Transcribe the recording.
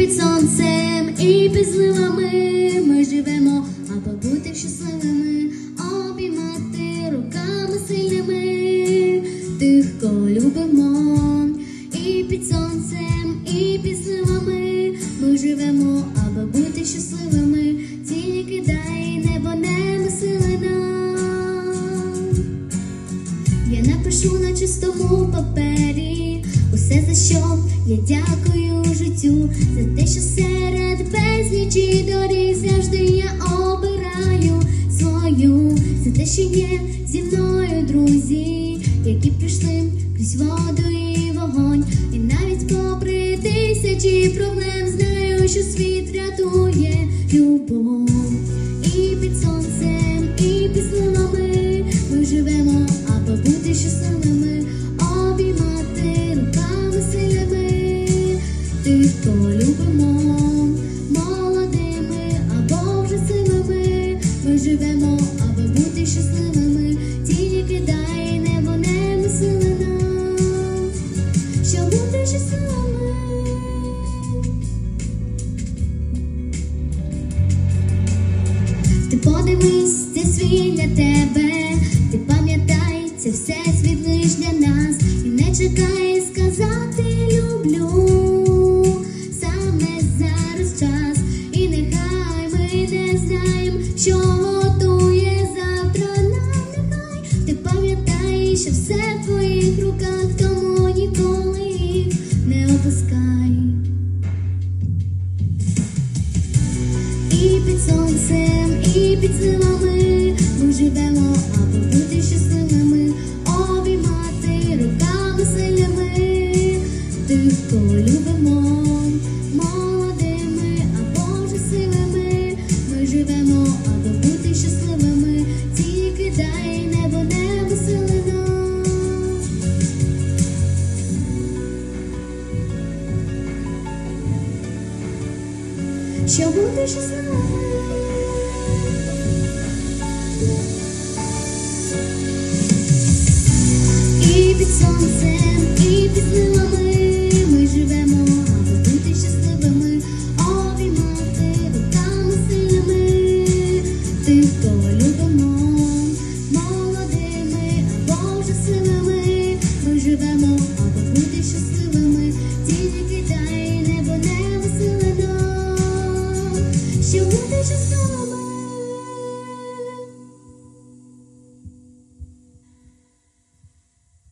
під сонцем, і під зливами. Ми живемо, аби бути щасливими, обіймати руками сильними. Тих, кого любимо, і під сонцем, і під зливами. Ми живемо, аби бути щасливими, тільки дай небо не сили нам. Я напишу на чистому папері усе за що я дякую життю, за те, що серед безлічі доріг завжди я обираю свою, за те, що є зі мною друзі, які прийшли крізь воду і вогонь, і навіть попри тисячі проблем знаю, що світ рятує любов. І під сонцем, живемо, аби бути щасливими, тільки дай небо не сили нам, щоб бути щасливими. Ти подивись, це світ для тебе, ти пам'ятай, це все світ лиш для нас, і не чекай під сонцем, і під зливами ми живемо, Щоб з нами. І під сонцем,